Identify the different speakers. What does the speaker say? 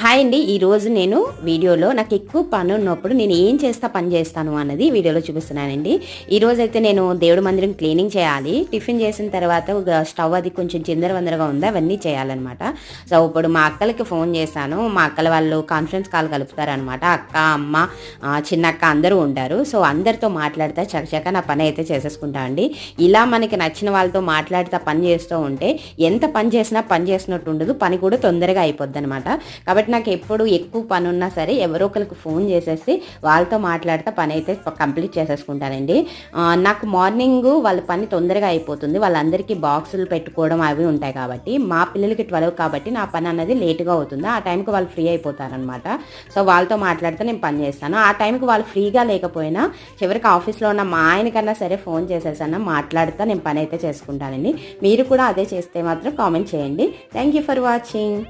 Speaker 1: Hi అండి. ఈరోజు నేను వీడియోలో నాకు ఎక్కువ పని ఉన్నప్పుడు నేను ఏం చేస్తా పని చేస్తాను అన్నది వీడియోలో చూపిస్తున్నానండి. ఈరోజు అయితే నేను దేవుడి మందిరం క్లీనింగ్ చేయాలి. టిఫిన్ చేసిన తర్వాత ఒక స్టవ్ అది కొంచెం చిందరవందరగా ఉంది అవన్నీ చేయాలన్నమాట. సో ఇప్పుడు మా అక్కలకి ఫోన్ చేశాను. మా అక్కల వాళ్ళు కాన్ఫరెన్స్ కాల్ కలుపుతారనమాట అక్క అమ్మ చిన్న అక్క అందరూ ఉంటారు. సో అందరితో మాట్లాడితే చకచక నా పని అయితే చేసేసుకుంటా అండి. ఇలా మనకి నచ్చిన వాళ్ళతో మాట్లాడితే పని చేస్తూ ఉంటే ఎంత పని చేసినా పని చేసినట్టు ఉండదు. పని కూడా తొందరగా అయిపోద్ది అనమాట కాబట్టి కాబట్టి నాకు ఎప్పుడు ఎక్కువ పని ఉన్నా సరే ఎవరో ఒకరికి ఫోన్ చేసేసి వాళ్ళతో మాట్లాడితే పని అయితే కంప్లీట్ చేసేసుకుంటానండి. నాకు మార్నింగ్ వాళ్ళ పని తొందరగా అయిపోతుంది. వాళ్ళందరికీ బాక్సులు పెట్టుకోవడం అవి ఉంటాయి కాబట్టి మా పిల్లలకి ట్వెల్వ్ కాబట్టి నా పని అన్నది లేట్గా అవుతుంది. ఆ టైంకి వాళ్ళు ఫ్రీ అయిపోతారనమాట సో వాళ్ళతో మాట్లాడితే నేను పని చేస్తాను. ఆ టైంకి వాళ్ళు ఫ్రీగా లేకపోయినా చివరికి ఆఫీస్లో ఉన్న మా ఆయనకన్నా సరే ఫోన్ చేసేసాను మాట్లాడితే నేను పని అయితే చేసుకుంటానండి. మీరు కూడా అదే చేస్తే మాత్రం కామెంట్ చేయండి. Thank you for watching.